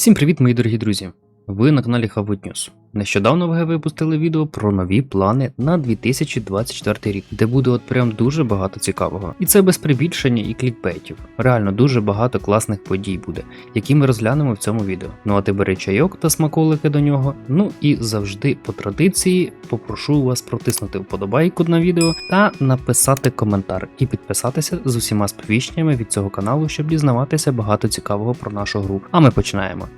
Всім привіт, мої дорогі друзі! Ви на каналі Хавут News. Нещодавно ВГ випустили відео про нові плани на 2024 рік, де буде от прям дуже багато цікавого. І це без прибільшення і клікбейтів. Реально дуже багато класних подій буде, які ми розглянемо в цьому відео. Ну а ти бери чайок та смаколики до нього. Ну і завжди по традиції попрошу вас протиснути вподобайку на відео та написати коментар і підписатися з усіма сповіщеннями від цього каналу, щоб дізнаватися багато цікавого про нашу гру. А ми починаємо.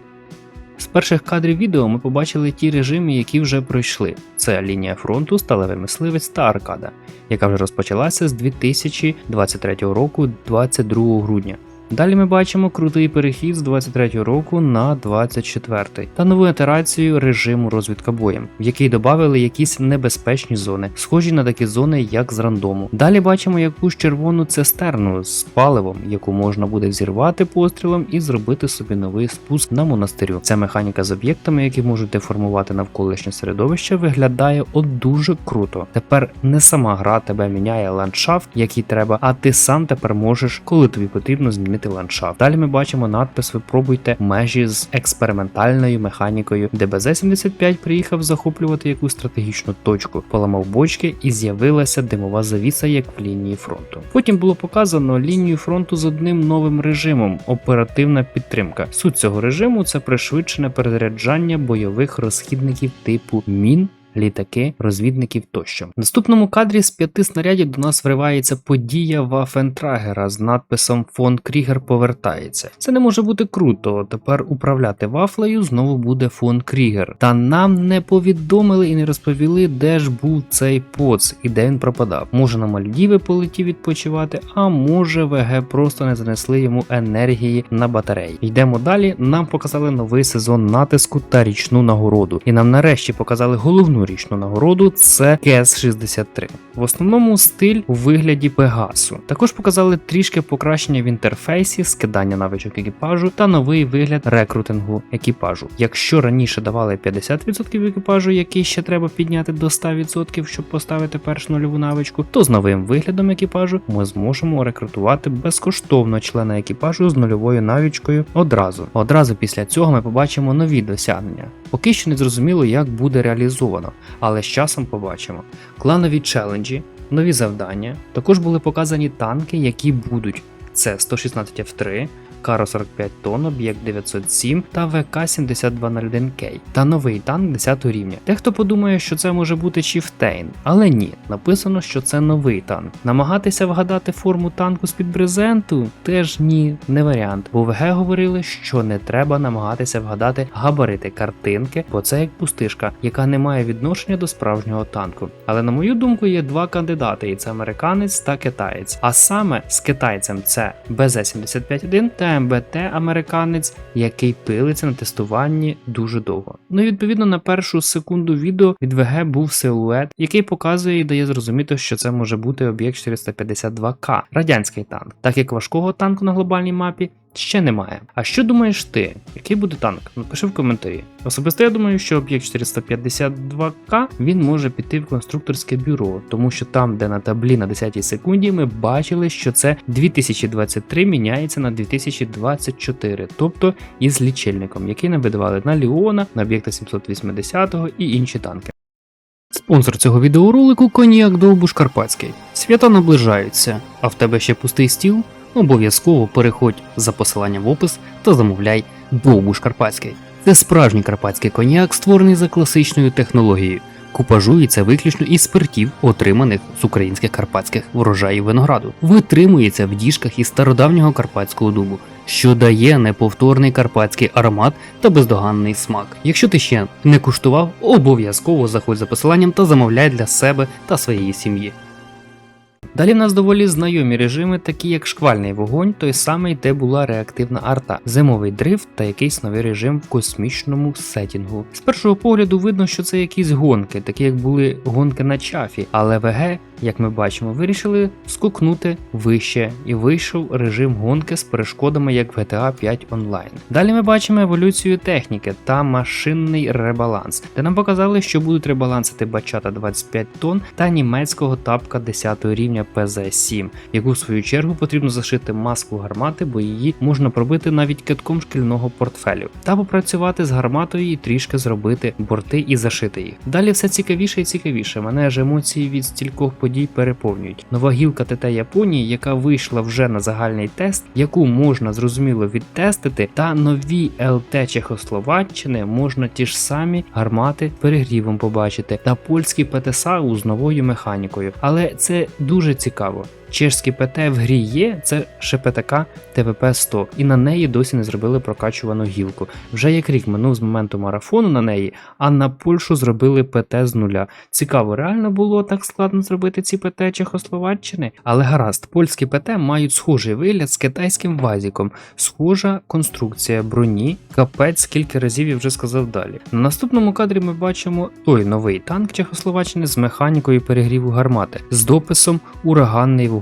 З перших кадрів відео ми побачили ті режими, які вже пройшли. Це лінія фронту, сталевий мисливець та аркада, яка вже розпочалася з 2023 року 22 грудня. Далі ми бачимо крутий перехід з 23 року на 24 та нову ітерацію режиму розвідка боєм, в який додали якісь небезпечні зони, схожі на такі зони, як з рандому. Далі бачимо якусь червону цистерну з паливом, яку можна буде взірвати пострілом і зробити собі новий спуск на монастирю. Ця механіка з об'єктами, які можуть деформувати навколишнє середовище, виглядає от дуже круто. Тепер не сама гра тебе міняє ландшафт, який треба, а ти сам тепер можеш, коли тобі потрібно змінити ландшафт. Далі ми бачимо надпис Випробуйте межі з експериментальною механікою. ДБЗ-75 приїхав захоплювати якусь стратегічну точку, поламав бочки і з'явилася димова завіса, як в лінії фронту. Потім було показано лінію фронту з одним новим режимом оперативна підтримка. Суть цього режиму це пришвидшене перезаряджання бойових розхідників типу мін. Літаки, розвідників тощо. В наступному кадрі з п'яти снарядів до нас вривається подія Вафентрагера з надписом Фон Крігер повертається. Це не може бути круто. Тепер управляти вафлею знову буде фон Крігер. Та нам не повідомили і не розповіли, де ж був цей поц і де він пропадав. Може на Мальдіви полетів відпочивати, а може ВГ просто не занесли йому енергії на батареї. Йдемо далі. Нам показали новий сезон натиску та річну нагороду. І нам нарешті показали головну річну нагороду це КС 63 В основному стиль у вигляді Пегасу. Також показали трішки покращення в інтерфейсі, скидання навичок екіпажу та новий вигляд рекрутингу екіпажу. Якщо раніше давали 50% екіпажу, який ще треба підняти до 100%, щоб поставити першу нульову навичку, то з новим виглядом екіпажу ми зможемо рекрутувати безкоштовно члена екіпажу з нульовою навичкою одразу. Одразу після цього ми побачимо нові досягнення. Поки що не зрозуміло, як буде реалізовано, але з часом побачимо. Кланові челенджі, нові завдання. Також були показані танки, які будуть. Це 116 F3, Каро 45 тонн, об'єкт 907 та ВК 7201К та новий танк 10 рівня. Дехто подумає, що це може бути Чіфтейн, але ні, написано, що це новий танк. Намагатися вгадати форму танку з-під брезенту теж ні, не варіант. Бо ВГ говорили, що не треба намагатися вгадати габарити картинки, бо це як пустишка, яка не має відношення до справжнього танку. Але на мою думку, є два кандидати, і це американець та китаєць. А саме з китайцем це БЗ-75-1 та МБТ американець, який пилиться на тестуванні дуже довго. Ну і відповідно на першу секунду відео від ВГ був силует, який показує і дає зрозуміти, що це може бути об'єкт 452К, радянський танк, так як важкого танку на глобальній мапі. Ще немає. А що думаєш ти? Який буде танк? Напиши в коментарі. Особисто я думаю, що об'єкт 452К він може піти в конструкторське бюро, тому що там, де на таблі на 10 секунді, ми бачили, що це 2023 міняється на 2024, тобто із лічильником, який нам видавали на Ліона, на об'єкта 780 і інші танки. Спонсор цього відеоролику Коньяк Довбуш Карпатський. Свята наближаються, а в тебе ще пустий стіл? Обов'язково переходь за посиланням в опис та замовляй Довбуш Карпатський. Це справжній карпатський коньяк, створений за класичною технологією. Купажується виключно із спиртів, отриманих з українських карпатських врожаїв винограду. Витримується в діжках із стародавнього карпатського дубу, що дає неповторний карпатський аромат та бездоганний смак. Якщо ти ще не куштував, обов'язково заходь за посиланням та замовляй для себе та своєї сім'ї. Далі в нас доволі знайомі режими, такі як шквальний вогонь, той самий, де була реактивна арта, зимовий дрифт та якийсь новий режим в космічному сетінгу. З першого погляду видно, що це якісь гонки, такі як були гонки на чафі, але ВГ як ми бачимо, вирішили скукнути вище і вийшов режим гонки з перешкодами як в GTA 5 онлайн. Далі ми бачимо еволюцію техніки та машинний ребаланс, де нам показали, що будуть ребалансити бачата 25 тонн та німецького тапка 10 рівня ПЗ-7, яку в свою чергу потрібно зашити маску гармати, бо її можна пробити навіть китком шкільного портфелю, та попрацювати з гарматою і трішки зробити борти і зашити їх. Далі все цікавіше і цікавіше. Мене ж емоції від стількох подій переповнюють. Нова гілка ТТ Японії, яка вийшла вже на загальний тест, яку можна зрозуміло відтестити, та нові ЛТ Чехословаччини можна ті ж самі гармати перегрівом побачити, та польські ПТСАУ з новою механікою. Але це дуже цікаво. Чешський ПТ в грі є, це ще ПТК ТВП 100, і на неї досі не зробили прокачувану гілку. Вже як рік минув з моменту марафону на неї, а на Польщу зробили ПТ з нуля. Цікаво, реально було так складно зробити ці ПТ Чехословаччини? Але гаразд, польські ПТ мають схожий вигляд з китайським вазіком, схожа конструкція броні, капець, скільки разів я вже сказав далі. На наступному кадрі ми бачимо той новий танк Чехословаччини з механікою перегріву гармати, з дописом Ураганний вогонь,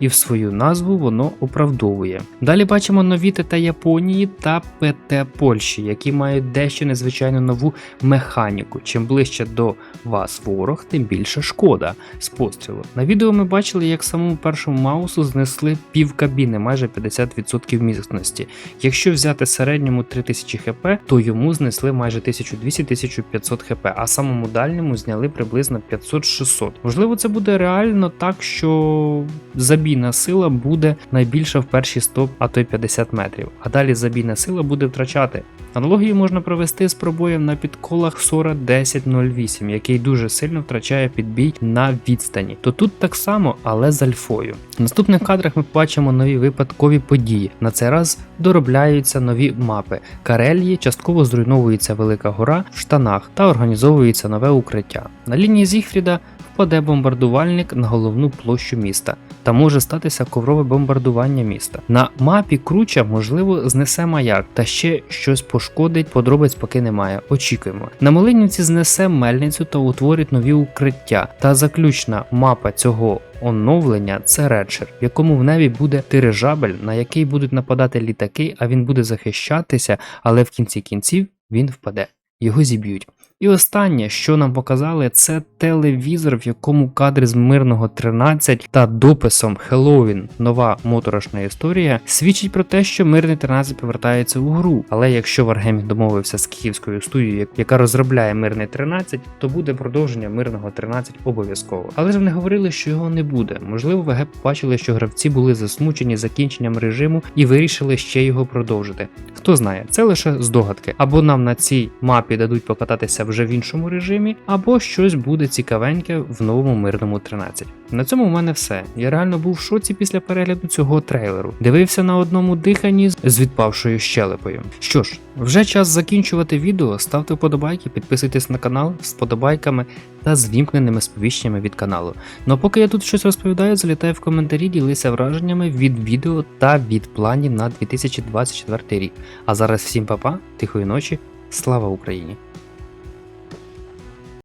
і в свою назву воно оправдовує. Далі бачимо нові ТТ Японії та ПТ Польщі, які мають дещо незвичайно нову механіку. Чим ближче до вас ворог, тим більше шкода з пострілу. На відео ми бачили, як самому першому маусу знесли пів кабіни, майже 50% міцності. Якщо взяти середньому 3000 хп, то йому знесли майже 1200-1500 хп, а самому дальньому зняли приблизно 500-600. Можливо, це буде реально так, що забійна сила буде найбільша в перші 100, а то й 50 метрів, а далі забійна сила буде втрачати. Аналогію можна провести з пробоєм на підколах Сора 1008, який дуже сильно втрачає підбій на відстані. То тут так само, але з альфою. В наступних кадрах ми бачимо нові випадкові події. На цей раз доробляються нові мапи. Карельї частково зруйновується велика гора в штанах та організовується нове укриття. На лінії Зігфріда впаде бомбардувальник на головну площу міста та може статися коврове бомбардування міста. На мапі круча, можливо, знесе маяк та ще щось пошкодить, подробиць поки немає. Очікуємо. На Малинівці знесе мельницю та утворить нові укриття. Та заключна мапа цього оновлення це редшер, в якому в небі буде дирижабель, на який будуть нападати літаки, а він буде захищатися, але в кінці кінців він впаде. Його зіб'ють. І останнє, що нам показали, це телевізор, в якому кадри з мирного 13 та дописом Хеллоуін, нова моторошна історія, свідчить про те, що мирний 13 повертається у гру. Але якщо Wargaming домовився з київською студією, яка розробляє мирний 13, то буде продовження мирного 13 обов'язково. Але ж вони говорили, що його не буде. Можливо, ВГ побачили, що гравці були засмучені закінченням режиму і вирішили ще його продовжити. Хто знає, це лише здогадки. Або нам на цій мапі дадуть покататися вже в іншому режимі, або щось буде цікавеньке в новому мирному 13. На цьому в мене все. Я реально був в шоці після перегляду цього трейлеру. Дивився на одному диханні з відпавшою щелепою. Що ж, вже час закінчувати відео. Ставте вподобайки, підписуйтесь на канал з вподобайками та з вімкненими сповіщеннями від каналу. Ну а поки я тут щось розповідаю, залітай в коментарі, ділися враженнями від відео та від планів на 2024 рік. А зараз всім па-па, тихої ночі, слава Україні!